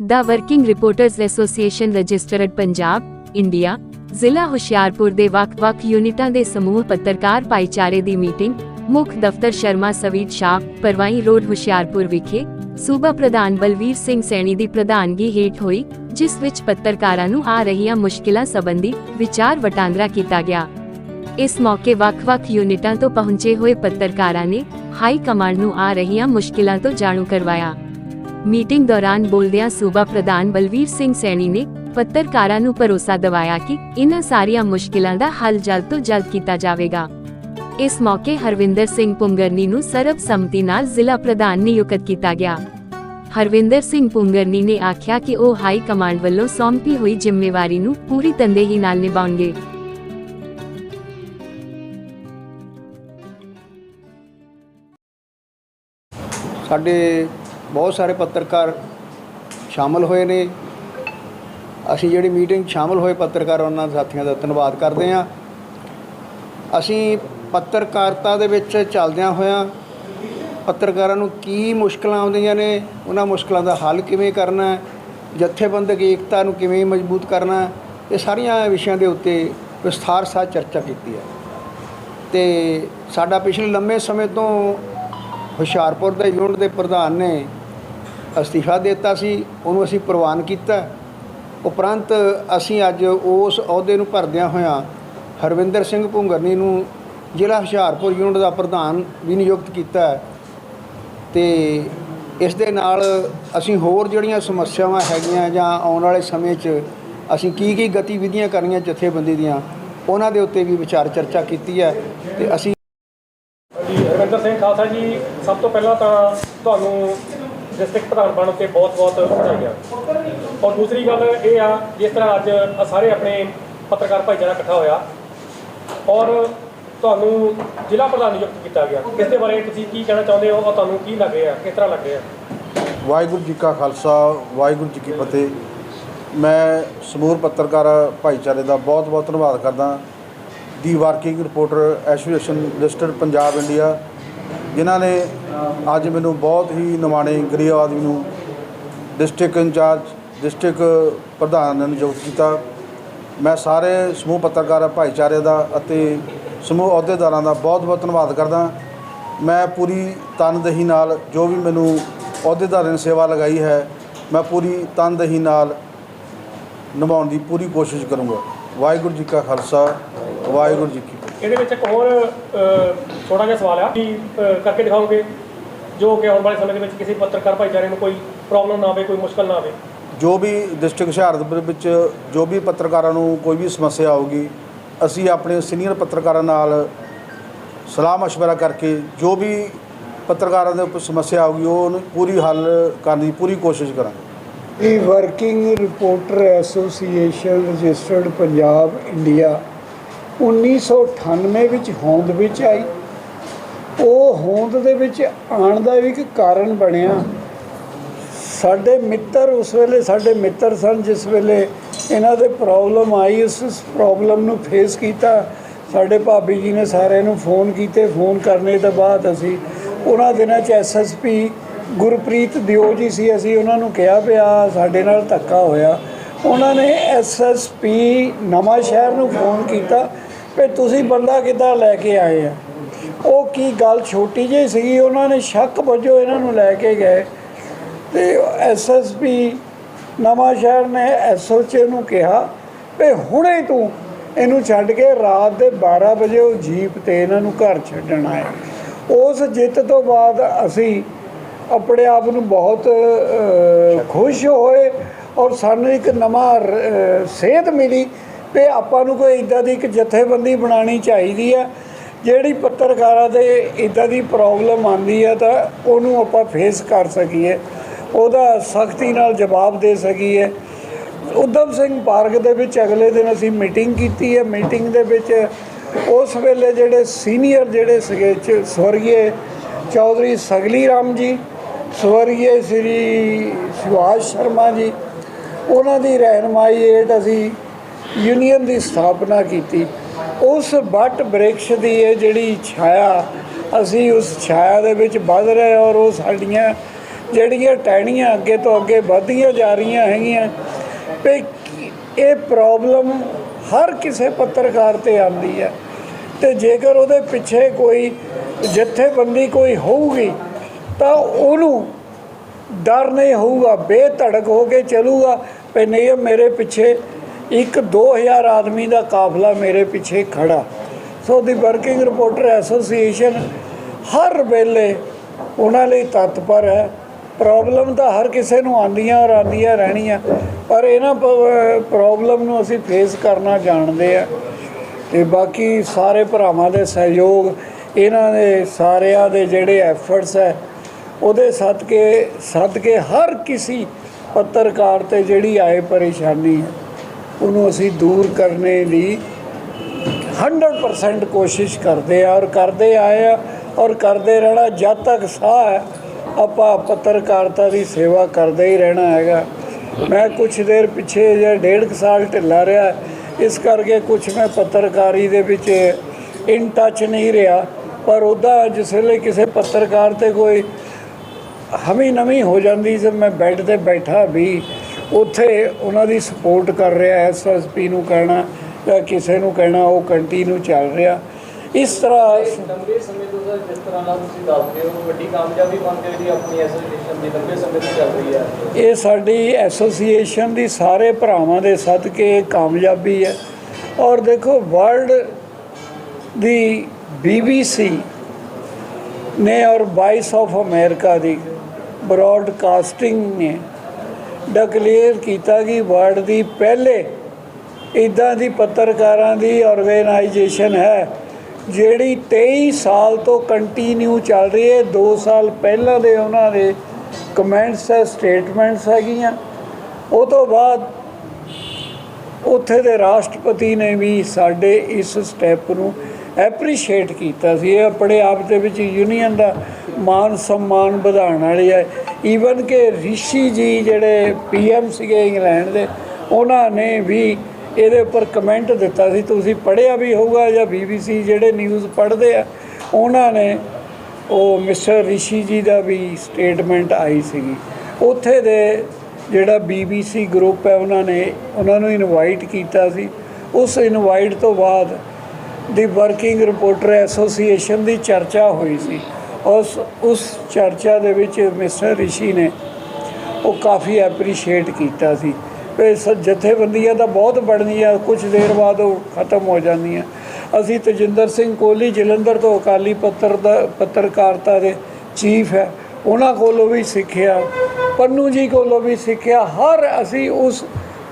ਦਾ working reporters association registered Punjab India ਜ਼ਿਲ੍ਹਾ ਹੁਸ਼ਿਆਰਪੁਰ ਦੇ ਵੱਖ-ਵੱਖ ਯੂਨਿਟਾਂ ਦੇ ਸਮੂਹ ਪੱਤਰਕਾਰ ਭਾਈਚਾਰੇ ਦੀ ਮੀਟਿੰਗ, ਮੁੱਖ ਦਫ਼ਤਰ ਸ਼ਰਮਾ ਸਵੀਟ ਸ਼ਾਹ ਪਰਵਾਈ ਰੋਡ ਹੁਸ਼ਿਆਰਪੁਰ ਵਿਖੇ, ਸੂਬਾ ਪ੍ਰਧਾਨ ਬਲਵੀਰ ਸਿੰਘ ਸੈਣੀ ਦੀ ਪ੍ਰਧਾਨਗੀ ਹੇਠ ਹੋਈ, ਜਿਸ ਵਿੱਚ ਪੱਤਰਕਾਰਾਂ ਨੂੰ ਆ ਰਹੀਆਂ ਮੁਸ਼ਕਿਲਾਂ ਸੰਬੰਧੀ ਵਿਚਾਰ ਵਟਾਂਦਰਾ ਕੀਤਾ ਗਿਆ। ਇਸ ਮੌਕੇ ਵੱਖ-ਵੱਖ ਯੂਨਿਟਾਂ ਤੋਂ ਪਹੁੰਚੇ ਹੋਏ ਪੱਤਰਕਾਰਾਂ ਨੇ ਹਾਈ ਕਮਾਂਡ ਨੂੰ ਆ ਰਹੀਆਂ ਮੁਸ਼ਕਿਲਾਂ ਤੋਂ ਜਾਣੂ ਕਰਵਾਇਆ। ਮੀਟਿੰਗ ਦੌਰਾਨ ਬੋਲਦਿਆਂ ਸੂਬਾ ਪ੍ਰਧਾਨ ਬਲਵੀਰ ਸਿੰਘ ਸੈਣੀ ਨੇ ਪੱਤਰਕਾਰਾਂ ਨੂੰ ਭਰੋਸਾ ਦਿਵਾਇਆ ਕਿ ਇਨ੍ਹਾਂ ਸਾਰੀਆਂ ਮੁਸ਼ਕਿਲਾਂ ਦਾ ਹੱਲ ਜਲਦ ਤੋਂ ਜਲਦ ਕੀਤਾ ਜਾਵੇਗਾ। ਇਸ ਮੌਕੇ ਹਰਵਿੰਦਰ ਸਿੰਘ ਪੁੰਗਰਨੀ ਨੂੰ ਸਰਬ ਸੰਮਤੀ ਨਾਲ ਜ਼ਿਲ੍ਹਾ ਪ੍ਰਧਾਨ ਨਿਯੁਕਤ ਕੀਤਾ ਗਿਆ। ਹਰਵਿੰਦਰ ਸਿੰਘ ਪੁੰਗਰਨੀ ਨੇ ਆਖਿਆ ਕਿ ਉਹ ਹਾਈ ਕਮਾਂਡ ਵੱਲੋਂ ਸੌਂਪੀ ਹੋਈ ਜ਼ਿੰਮੇਵਾਰੀ ਨੂੰ ਪੂਰੀ ਤੰਦੇਹੀ ਨਾਲ ਨਿਭਾਉਣਗੇ। ਸਾਡੇ ਬਹੁਤ ਸਾਰੇ ਪੱਤਰਕਾਰ ਸ਼ਾਮਲ ਹੋਏ ਨੇ। ਅਸੀਂ ਜਿਹੜੀ ਮੀਟਿੰਗ 'ਚ ਸ਼ਾਮਲ ਹੋਏ ਪੱਤਰਕਾਰ ਉਹਨਾਂ ਸਾਥੀਆਂ ਦਾ ਧੰਨਵਾਦ ਕਰਦੇ ਹਾਂ। ਅਸੀਂ ਪੱਤਰਕਾਰਤਾ ਦੇ ਵਿੱਚ ਚੱਲਦਿਆਂ ਹੋਇਆਂ ਪੱਤਰਕਾਰਾਂ ਨੂੰ ਕੀ ਮੁਸ਼ਕਲਾਂ ਆਉਂਦੀਆਂ ਨੇ ਉਹਨਾਂ ਮੁਸ਼ਕਲਾਂ ਦਾ ਹੱਲ ਕਿਵੇਂ ਕਰਨਾ ਹੈ, ਜਥੇਬੰਦਕ ਏਕਤਾ ਨੂੰ ਕਿਵੇਂ ਮਜ਼ਬੂਤ ਕਰਨਾ ਹੈ, ਇਹ ਸਾਰੀਆਂ ਵਿਸ਼ਿਆਂ ਦੇ ਉੱਤੇ ਵਿਸਥਾਰ ਸਹਿਤ ਚਰਚਾ ਕੀਤੀ ਹੈ। ਤੇ ਸਾਡਾ ਪਿਛਲੇ ਲੰਮੇ ਸਮੇਂ ਤੋਂ ਹੁਸ਼ਿਆਰਪੁਰ ਦੇ ਯੂਨਿਟ ਦੇ ਪ੍ਰਧਾਨ ਨੇ ਅਸਤੀਫਾ ਦਿੱਤਾ ਸੀ, ਉਹਨੂੰ ਅਸੀਂ ਪ੍ਰਵਾਨ ਕੀਤਾ। ਉਪਰੰਤ ਅਸੀਂ ਅੱਜ ਉਸ ਅਹੁਦੇ ਨੂੰ ਭਰਦਿਆਂ ਹੋਇਆਂ ਹਰਵਿੰਦਰ ਸਿੰਘ ਭੁੰਗਰਨੀ ਨੂੰ ਜ਼ਿਲ੍ਹਾ ਹੁਸ਼ਿਆਰਪੁਰ ਯੂਨਿਟ ਦਾ ਪ੍ਰਧਾਨ ਵੀ ਨਿਯੁਕਤ ਕੀਤਾ ਹੈ। ਤੇ ਇਸ ਦੇ ਨਾਲ ਅਸੀਂ ਹੋਰ ਜਿਹੜੀਆਂ ਸਮੱਸਿਆਵਾਂ ਹੈਗੀਆਂ ਜਾਂ ਆਉਣ ਵਾਲੇ ਸਮੇਂ 'ਚ ਅਸੀਂ ਕੀ ਕੀ ਗਤੀਵਿਧੀਆਂ ਕਰਨੀਆਂ ਜਥੇਬੰਦੀ ਦੀਆਂ, ਉਹਨਾਂ ਦੇ ਉੱਤੇ ਵੀ ਵਿਚਾਰ ਚਰਚਾ ਕੀਤੀ ਹੈ ਤੇ ਅਸੀਂ ਜੀ ਰਵਿੰਦਰ ਸਿੰਘ ਖਾਲਸਾ ਜੀ, ਸਭ ਤੋਂ ਪਹਿਲਾਂ ਤਾਂ ਤੁਹਾਨੂੰ ਡਿਸਟ੍ਰਿਕਟ ਪ੍ਰਧਾਨ ਬਣ ਕੇ ਬਹੁਤ-ਬਹੁਤ ਵਧਾਈਆਂ। ਔਰ ਦੂਸਰੀ ਗੱਲ ਇਹ ਆ, ਜਿਸ ਤਰ੍ਹਾਂ ਅੱਜ ਸਾਰੇ ਆਪਣੇ ਪੱਤਰਕਾਰ ਭਾਈਚਾਰਾ ਇਕੱਠਾ ਹੋਇਆ, ਔਰ ਤੁਹਾਨੂੰ ਜ਼ਿਲ੍ਹਾ ਪ੍ਰਧਾਨ ਨਿਯੁਕਤ ਕੀਤਾ ਗਿਆ। ਇਸ ਦੇ ਬਾਰੇ ਤੁਸੀਂ ਕੀ ਕਹਿਣਾ ਚਾਹੁੰਦੇ ਹੋ, ਔਰ ਤੁਹਾਨੂੰ ਕੀ ਲੱਗ ਰਿਹਾ, ਕਿਸ ਤਰ੍ਹਾਂ ਲੱਗ ਰਿਹਾ? ਵਾਹਿਗੁਰੂ ਜੀ ਕਾ ਖਾਲਸਾ, ਵਾਹਿਗੁਰੂ ਜੀ ਕੀ ਫਤਿਹ। ਮੈਂ ਸਮੂਹ ਪੱਤਰਕਾਰ ਭਾਈਚਾਰੇ ਦਾ ਬਹੁਤ-ਬਹੁਤ ਧੰਨਵਾਦ ਕਰਦਾ। ਦੀ working reporter association listed Punjab India ਜਿਨ੍ਹਾਂ ਨੇ ਅੱਜ ਮੈਨੂੰ ਬਹੁਤ ਹੀ ਨਿਮਾਣੇ ਗਰੀਬ ਆਦਮੀ ਨੂੰ ਡਿਸਟ੍ਰਿਕਟ ਇੰਚਾਰਜ, ਡਿਸਟ੍ਰਿਕਟ ਪ੍ਰਧਾਨ ਨਿਯੁਕਤ ਕੀਤਾ। ਮੈਂ ਸਾਰੇ ਸਮੂਹ ਪੱਤਰਕਾਰ, ਭਾਈਚਾਰੇ ਦਾ ਅਤੇ ਸਮੂਹ ਅਹੁਦੇਦਾਰਾਂ ਦਾ ਬਹੁਤ-ਬਹੁਤ ਧੰਨਵਾਦ ਕਰਦਾ। ਮੈਂ ਪੂਰੀ ਤਨਦੇਹੀ ਨਾਲ ਜੋ ਵੀ ਮੈਨੂੰ ਅਹੁਦੇਦਾਰਾਂ ਨੇ ਸੇਵਾ ਲਗਾਈ ਹੈ, ਮੈਂ ਪੂਰੀ ਤਨਦੇਹੀ ਨਾਲ ਨਿਭਾਉਣ ਦੀ ਪੂਰੀ ਕੋਸ਼ਿਸ਼ ਕਰੂੰਗਾ। ਵਾਹਿਗੁਰੂ ਜੀ ਕਾ ਖਾਲਸਾ, ਵਾਹਿਗੁਰੂ ਜੀ ਕੀ ਇਹਦੇ ਵਿੱਚ ਇੱਕ ਹੋਰ ਛੋਟਾ ਜਿਹਾ ਸਵਾਲ ਆ ਕਿ ਕਰਕੇ ਦਿਖਾਓਗੇ ਜੋ ਕਿ ਆਉਣ ਵਾਲੇ ਸਮੇਂ ਦੇ ਵਿੱਚ ਕਿਸੇ ਪੱਤਰਕਾਰ ਭਾਈਚਾਰੇ ਨੂੰ ਕੋਈ ਪ੍ਰੋਬਲਮ ਨਾ ਆਵੇ ਕੋਈ ਮੁਸ਼ਕਲ ਨਾ ਆਵੇ? ਜੋ ਵੀ ਡਿਸਟ੍ਰਿਕਟ ਹੁਸ਼ਿਆਰਪੁਰ ਵਿੱਚ ਜੋ ਵੀ ਪੱਤਰਕਾਰਾਂ ਨੂੰ ਕੋਈ ਵੀ ਸਮੱਸਿਆ ਆਊਗੀ ਅਸੀਂ ਆਪਣੇ ਸੀਨੀਅਰ ਪੱਤਰਕਾਰਾਂ ਨਾਲ ਸਲਾਹ مشਵਰਾ ਕਰਕੇ ਜੋ ਵੀ ਪੱਤਰਕਾਰਾਂ ਦੇ ਉੱਪਰ ਸਮੱਸਿਆ ਆਊਗੀ ਉਹ ਪੂਰੀ ਹੱਲ ਕਰਨ ਦੀ ਪੂਰੀ ਕੋਸ਼ਿਸ਼ ਕਰਾਂਗੇ। ਦੀ working reporter association registered Punjab India 1998 ਵਿੱਚ ਹੋਂਦ ਵਿੱਚ ਆਈ। ਉਹ ਹੋਂਦ ਦੇ ਵਿੱਚ ਆਉਣ ਦਾ ਵੀ ਇੱਕ ਕਾਰਨ ਬਣਿਆ। ਸਾਡੇ ਮਿੱਤਰ ਉਸ ਵੇਲੇ, ਸਾਡੇ ਮਿੱਤਰ ਸਨ ਜਿਸ ਵੇਲੇ ਇਹਨਾਂ ਦੇ ਪ੍ਰੋਬਲਮ ਆਈ, ਉਸ ਪ੍ਰੋਬਲਮ ਨੂੰ ਫੇਸ ਕੀਤਾ। ਸਾਡੇ ਭਾਬੀ ਜੀ ਨੇ ਸਾਰਿਆਂ ਨੂੰ ਫੋਨ ਕੀਤੇ ਫੋਨ ਕਰਨੇ ਤੋਂ ਬਾਅਦ ਅਸੀਂ ਉਹਨਾਂ ਦਿਨਾਂ 'ਚ ਐਸਐਸਪੀ ਗੁਰਪ੍ਰੀਤ ਦਿਓ ਜੀ ਸੀ, ਅਸੀਂ ਉਹਨਾਂ ਨੂੰ ਕਿਹਾ ਵੀ ਆ ਸਾਡੇ ਨਾਲ ਧੱਕਾ ਹੋਇਆ। ਉਹਨਾਂ ਨੇ ਐਸਐਸਪੀ ਨਵਾਂ ਸ਼ਹਿਰ ਨੂੰ ਫੋਨ ਕੀਤਾ। ਵੀ ਤੁਸੀਂ ਬੰਦਾ ਕਿੱਦਾਂ ਲੈ ਕੇ ਆਏ ਆ? ਉਹ ਕੀ ਗੱਲ ਛੋਟੀ ਜਿਹੀ ਸੀਗੀ, ਉਹਨਾਂ ਨੇ ਸ਼ੱਕ ਵਜੋਂ ਇਹਨਾਂ ਨੂੰ ਲੈ ਕੇ ਗਏ। ਤੇ ਐਸਐਸਪੀ ਨਵਾਂ ਸ਼ਹਿਰ ਨੇ ਐਸਓਚਏ ਨੂੰ ਕਿਹਾ ਵੀ ਹੁਣੇ ਤੂੰ ਇਹਨੂੰ ਛੱਡ ਕੇ ਰਾਤ ਦੇ 12 ਵਜੇ ਉਹ ਜੀਪ ਤੇ ਇਹਨਾਂ ਨੂੰ ਘਰ ਛੱਡਣ ਆਏ ਉਸ ਜਿੱਤ ਤੋਂ ਬਾਅਦ ਅਸੀਂ ਆਪਣੇ ਆਪ ਨੂੰ ਬਹੁਤ ਖੁਸ਼ ਹੋਏ ਔਰ ਸਾਨੂੰ ਇੱਕ ਨਵਾਂ ਰ- ਸੇਧ ਮਿਲੀ ਵੀ ਆਪਾਂ ਨੂੰ ਕੋਈ ਇਦਾਂ ਦੀ ਇੱਕ ਜਥੇਬੰਦੀ ਬਣਾਉਣੀ ਚਾਹੀਦੀ ਹੈ ਜਿਹੜੀ ਪੱਤਰਕਾਰਾਂ ਦੇ ਇਦਾਂ ਦੀ ਪ੍ਰੋਬਲਮ ਆਉਂਦੀ ਹੈ ਤਾਂ ਉਹਨੂੰ ਆਪਾਂ ਫੇਸ ਕਰ ਸਕੀਏ। ਉਹਦਾ ਸਖਤੀ ਨਾਲ ਜਵਾਬ ਦੇ ਸਕੀਏ। ਉਦਮ ਸਿੰਘ ਪਾਰਕ ਦੇ ਵਿੱਚ ਅਗਲੇ ਦਿਨ ਅਸੀਂ ਮੀਟਿੰਗ ਕੀਤੀ ਹੈ ਮੀਟਿੰਗ ਦੇ ਵਿੱਚ ਉਸ ਵੇਲੇ ਜਿਹੜੇ ਸੀਨੀਅਰ ਜਿਹੜੇ ਸੀਗੇ ਚ- ਸਵਰਗੀ ਚੌਧਰੀ ਸਗਲੀ ਰਾਮ ਜੀ ਸਵਰਗੀ ਸ੍ਰੀ ਸੁਭਾਸ਼ ਸ਼ਰਮਾ ਜੀ, ਉਹਨਾਂ ਦੀ ਰਹਿਨਮਾਈ ਹੇਠ ਅਸੀਂ ਯੂਨੀਅਨ ਦੀ ਸਥਾਪਨਾ ਕੀਤੀ। ਉਸ ਵੱਟ ਬ੍ਰਿਕਸ਼ ਦੀ ਇਹ ਜਿਹੜੀ ਛਾਇਆ, ਅਸੀਂ ਉਸ ਛਾਇਆ ਦੇ ਵਿੱਚ ਵੱਧ ਰਹੇ ਔਰ ਉਹ ਸਾਡੀਆਂ ਜਿਹੜੀਆਂ ਟਹਿਣੀਆਂ ਅੱਗੇ ਤੋਂ ਅੱਗੇ ਵੱਧਦੀਆਂ ਜਾ ਰਹੀਆਂ ਹੈਗੀਆਂ, ਵੀ ਇਹ ਪ੍ਰੋਬਲਮ ਹਰ ਕਿਸੇ ਪੱਤਰਕਾਰ ਤੇ ਆਉਂਦੀ ਹੈ। ਤੇ ਜੇਕਰ ਉਹਦੇ ਪਿੱਛੇ ਕੋਈ ਜਥੇਬੰਦੀ ਕੋਈ ਹੋਊਗੀ, ਤਾਂ ਉਹਨੂੰ ਡਰ ਨਹੀਂ ਹੋਊਗਾ, ਬੇਧੜਕ ਹੋ ਕੇ ਚੱਲੂਗਾ, ਵੀ ਨਹੀਂ ਮੇਰੇ ਪਿੱਛੇ ਇੱਕ 2000 ਆਦਮੀ ਦਾ ਕਾਫਲਾ ਮੇਰੇ ਪਿੱਛੇ ਖੜਾ। So the working reporter association ਹਰ ਵੇਲੇ ਉਹਨਾਂ ਲਈ ਤਤਪਰ ਹੈ। ਪ੍ਰੋਬਲਮ ਤਾਂ ਹਰ ਕਿਸੇ ਨੂੰ ਆਉਂਦੀਆਂ ਔਰ ਆਉਂਦੀਆਂ ਰਹਿਣੀਆਂ, ਪਰ ਇਹਨਾਂ ਪ੍ਰੋਬਲਮ ਨੂੰ ਅਸੀਂ ਫੇਸ ਕਰਨਾ ਜਾਣਦੇ ਆ। ਤੇ ਬਾਕੀ ਸਾਰੇ ਭਰਾਵਾਂ ਦੇ ਸਹਿਯੋਗ, ਇਹਨਾਂ ਦੇ ਸਾਰਿਆਂ ਦੇ ਜਿਹੜੇ ਐਫਰਟਸ ਹੈ, ਉਹਦੇ ਸਦਕੇ ਸਦਕੇ ਹਰ ਕਿਸੇ ਪੱਤਰਕਾਰ ਤੇ ਜਿਹੜੀ ਆਏ ਪਰੇਸ਼ਾਨੀ ਹੈ। ਉਹਨੂੰ ਅਸੀਂ ਦੂਰ ਕਰਨੇ ਦੀ 100% ਕੋਸ਼ਿਸ਼ ਕਰਦੇ ਆ ਔਰ ਕਰਦੇ ਆਏ ਆ ਔਰ ਕਰਦੇ ਰਹਿਣਾ ਜਦ ਤੱਕ ਸਾਹ ਹੈ, ਆਪਾਂ ਪੱਤਰਕਾਰਤਾ ਦੀ ਸੇਵਾ ਕਰਦੇ ਹੀ ਰਹਿਣਾ ਹੈਗਾ। ਮੈਂ ਕੁਝ ਦੇਰ ਪਿੱਛੇ ਜੇ ਡੇਢ ਕੁ ਸਾਲ ਢਿੱਲਾ ਰਿਹਾ, ਇਸ ਕਰਕੇ ਕੁਝ ਮੈਂ ਪੱਤਰਕਾਰੀ ਦੇ ਵਿੱਚ ਇਨ ਟੱਚ ਨਹੀਂ ਰਿਹਾ, ਪਰ ਉਹਦਾ ਜਿਸ ਵੇਲੇ ਕਿਸੇ ਪੱਤਰਕਾਰ ਤੇ ਕੋਈ ਹਮੀ ਨਵੀਂ ਹੋ ਜਾਂਦੀ ਸੀ ਮੈਂ ਬੈੱਡ ਤੇ ਬੈਠਾ ਵੀ ਉੱਥੇ ਉਹਨਾਂ ਦੀ ਸਪੋਰਟ ਕਰ ਰਿਹਾ ਐਸਐਸਪੀ ਨੂੰ ਕਹਿਣਾ ਜਾਂ ਕਿਸੇ ਨੂੰ ਕਹਿਣਾ ਉਹ ਕੰਟੀਨਿਊ ਚੱਲ ਰਿਹਾ। ਇਸ ਤਰ੍ਹਾਂ ਲੰਬੇ ਸਮੇਂ ਤੋਂ ਸਰ ਜਿਸ ਤਰ੍ਹਾਂ ਨਾਲ ਤੁਸੀਂ ਦੱਸਦੇ ਹੋ ਵੱਡੀ ਕਾਮਯਾਬੀ ਮੰਨਦੇ ਹੋ ਜੀ ਆਪਣੀ ਐਸੋਸੀਏਸ਼ਨ ਦੀ ਲੰਬੇ ਸਮੇਂ ਤੋਂ ਚੱਲ ਰਹੀ ਹੈ। ਇਹ ਸਾਡੀ ਐਸੋਸੀਏਸ਼ਨ ਦੀ ਸਾਰੇ ਭਰਾਵਾਂ ਦੇ ਸਦਕੇ ਕਾਮਯਾਬੀ ਹੈ। ਔਰ ਦੇਖੋ ਵਰਲਡ ਦੀ ਬੀਬੀਸੀ ਨੇ ਔਰ ਵਾਇਸ ਆਫ ਅਮਰੀਕਾ ਦੀ ਬ੍ਰੌਡਕਾਸਟਿੰਗ ਨੇ ਡਿਕਲੇਅਰ ਕੀਤਾ ਕਿ ਵਰਲਡ ਦੀ ਪਹਿਲੇ ਇਦਾਂ ਦੀ ਪੱਤਰਕਾਰਾਂ ਦੀ ਆਰਗੇਨਾਈਜੇਸ਼ਨ ਹੈ, ਜਿਹੜੀ 23 ਸਾਲ ਤੋਂ ਕੰਟੀਨਿਊ ਚੱਲ ਰਹੀ ਹੈ। 2 ਸਾਲ ਪਹਿਲਾਂ ਦੇ ਉਹਨਾਂ ਦੇ ਕਮੈਂਟਸ ਹੈ ਸਟੇਟਮੈਂਟਸ ਹੈਗੀਆਂ। ਉਹ ਤੋਂ ਬਾਅਦ ਉੱਥੇ ਦੇ ਰਾਸ਼ਟਰਪਤੀ ਨੇ ਵੀ ਸਾਡੇ ਇਸ ਸਟੈਪ ਨੂੰ ਐਪਰੀਸ਼ੀਏਟ ਕੀਤਾ ਸੀ। ਇਹ ਆਪਣੇ ਆਪ ਦੇ ਵਿੱਚ ਯੂਨੀਅਨ ਦਾ ਮਾਨ ਸਨਮਾਨ ਵਧਾਉਣ ਵਾਲੀ ਹੈ। ਈਵਨ ਕਿ ਰਿਸ਼ੀ ਜੀ ਜਿਹੜੇ ਪੀਐਮ ਸੀਗੇ ਇੰਗਲੈਂਡ ਦੇ, ਉਹਨਾਂ ਨੇ ਵੀ ਇਹਦੇ ਉੱਪਰ ਕਮੈਂਟ ਦਿੱਤਾ ਸੀ, ਤੁਸੀਂ ਪੜ੍ਹਿਆ ਵੀ ਹੋਊਗਾ ਜਾਂ ਬੀਬੀਸੀ ਜਿਹੜੇ ਨਿਊਜ਼ ਪੜ੍ਹਦੇ ਆ, ਉਹਨਾਂ ਨੇ ਉਹ ਮਿਸਟਰ ਰਿਸ਼ੀ ਜੀ ਦਾ ਵੀ ਸਟੇਟਮੈਂਟ ਆਈ ਸੀਗੀ। ਉੱਥੇ ਦੇ ਜਿਹੜਾ ਬੀਬੀਸੀ ਗਰੁੱਪ ਹੈ, ਉਹਨਾਂ ਨੇ, ਉਹਨਾਂ ਨੂੰ ਇਨਵਾਈਟ ਕੀਤਾ ਸੀ। ਉਸ ਇਨਵਾਈਟ ਤੋਂ ਬਾਅਦ ਦੀ ਵਰਕਿੰਗ ਰਿਪੋਰਟਰ ਐਸੋਸੀਏਸ਼ਨ ਦੀ ਚਰਚਾ ਹੋਈ ਸੀ। ਉਸ ਉਸ ਚਰਚਾ ਦੇ ਵਿੱਚ ਮਿਸਟਰ ਰਿਸ਼ੀ ਨੇ ਉਹ ਕਾਫੀ ਐਪਰੀਸ਼ੀਏਟ ਕੀਤਾ ਸੀ। ਵੀ ਸ ਜਥੇਬੰਦੀਆਂ ਤਾਂ ਬਹੁਤ ਬਣਦੀਆਂ ਕੁਝ ਦੇਰ ਬਾਅਦ ਉਹ ਖਤਮ ਹੋ ਜਾਂਦੀਆਂ। ਅਸੀਂ ਤਜਿੰਦਰ ਸਿੰਘ ਕੋਹਲੀ, ਜਲੰਧਰ ਤੋਂ ਅਕਾਲੀ ਪੱਤਰ ਦਾ, ਪੱਤਰਕਾਰਤਾ ਦੇ ਚੀਫ ਹੈ। ਉਹਨਾਂ ਕੋਲੋਂ ਵੀ ਸਿੱਖਿਆ, ਪੰਨੂ ਜੀ ਕੋਲੋਂ ਵੀ ਸਿੱਖਿਆ। ਹਰ ਅਸੀਂ ਉਸ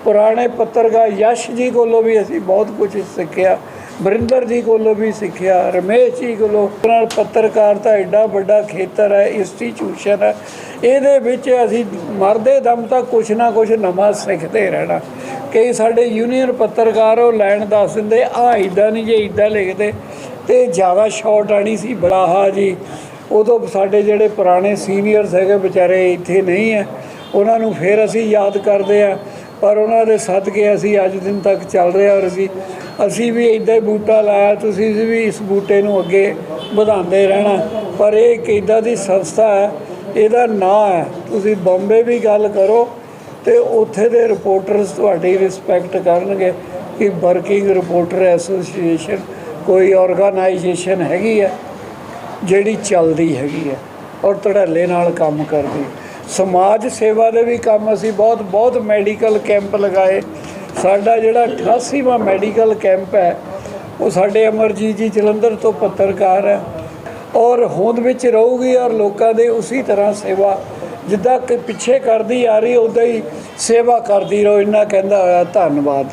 ਪੁਰਾਣੇ ਪੱਤਰਕਾਰ ਯਸ਼ ਜੀ ਕੋਲੋਂ ਵੀ ਅਸੀਂ ਬਹੁਤ ਕੁਝ ਸਿੱਖਿਆ। ਵਰਿੰਦਰ ਜੀ ਕੋਲੋਂ ਵੀ ਸਿੱਖਿਆ, ਰਮੇਸ਼ ਜੀ ਕੋਲੋਂ। ਨਾਲ ਪੱਤਰਕਾਰਤਾ ਐਡਾ ਵੱਡਾ ਖੇਤਰ ਹੈ ਇੰਸਟੀਚਿਊਸ਼ਨ ਹੈ। ਇਹਦੇ ਵਿੱਚ ਅਸੀਂ ਮਰਦੇ ਦਮ ਤੱਕ ਕੁਛ ਨਾ ਕੁਛ ਨਵਾਂ ਸਿੱਖਦੇ ਰਹਿਣਾ। ਕਈ ਸਾਡੇ ਯੂਨੀਅਨ ਪੱਤਰਕਾਰ ਉਹ ਲਾਈਨ ਦੱਸ ਦਿੰਦੇ ਆ ਇਦਾਂ ਨਹੀਂ ਜੇ ਇਦਾਂ ਲਿਖਦੇ। ਤੇ ਜ਼ਿਆਦਾ ਸ਼ਾਰਟ ਆਣੀ ਸੀ ਬੜਾਹਾ ਜੀ। ਉਦੋਂ ਸਾਡੇ ਜਿਹੜੇ ਪੁਰਾਣੇ ਸੀਨੀਅਰਸ ਹੈਗੇ ਵਿਚਾਰੇ ਇੱਥੇ ਨਹੀਂ ਹੈ। ਉਹਨਾਂ ਨੂੰ ਫਿਰ ਅਸੀਂ ਯਾਦ ਕਰਦੇ ਆ ਪਰ ਉਹਨਾਂ ਦੇ ਸਦਕੇ ਅਸੀਂ ਅੱਜ ਦਿਨ ਤੱਕ ਚੱਲ ਰਹੇ ਔਰ ਅਸੀਂ ਅਸੀਂ ਵੀ ਇਦਾਂ ਹੀ ਬੂਟਾ ਲਾਇਆ, ਤੁਸੀਂ ਵੀ ਇਸ ਬੂਟੇ ਨੂੰ ਅੱਗੇ ਵਧਾਉਂਦੇ ਰਹਿਣਾ। ਪਰ ਇਹ ਇੱਕ ਇਦਾਂ ਦੀ ਸੰਸਥਾ ਹੈ, ਇਹਦਾ ਨਾਂ ਹੈ। ਤੁਸੀਂ ਬੰਬੇ ਵੀ ਗੱਲ ਕਰੋ ਤੇ ਉੱਥੇ ਦੇ ਰਿਪੋਰਟਰਸ ਤੁਹਾਡੀ ਰਿਸਪੈਕਟ ਕਰਨਗੇ ਕਿ ਵਰਕਿੰਗ ਰਿਪੋਰਟਰ ਐਸੋਸੀਏਸ਼ਨ ਕੋਈ ਆਰਗੇਨਾਈਜੇਸ਼ਨ ਹੈਗੀ ਹੈ, ਜਿਹੜੀ ਚੱਲਦੀ ਹੈਗੀ ਹੈ ਔਰ ਧੜੱਲੇ ਨਾਲ ਕੰਮ ਕਰਦੀ ਸਮਾਜ ਸੇਵਾ ਦੇ ਵੀ ਕੰਮ ਅਸੀਂ ਬਹੁਤ ਬਹੁਤ ਮੈਡੀਕਲ ਕੈਂਪ ਲਗਾਏ। ਸਾਡਾ ਜਿਹੜਾ 88ਵਾਂ ਮੈਡੀਕਲ ਕੈਂਪ ਹੈ, ਉਹ ਸਾਡੇ ਅਮਰਜੀਤ ਜੀ ਜਲੰਧਰ ਤੋਂ ਪੱਤਰਕਾਰ ਹੈ। ਔਰ ਹੋਂਦ ਵਿੱਚ ਰਹੂਗੀ ਔਰ ਲੋਕਾਂ ਦੇ ਉਸੇ ਤਰ੍ਹਾਂ ਸੇਵਾ, ਜਿੱਦਾਂ ਕਿ ਪਿੱਛੇ ਕਰਦੀ ਆ ਰਹੀ ਉਦਾਂ ਹੀ ਸੇਵਾ ਕਰਦੀ ਰਹੋ, ਇੰਨਾ ਕਹਿੰਦਾ ਹੋਇਆ ਧੰਨਵਾਦ।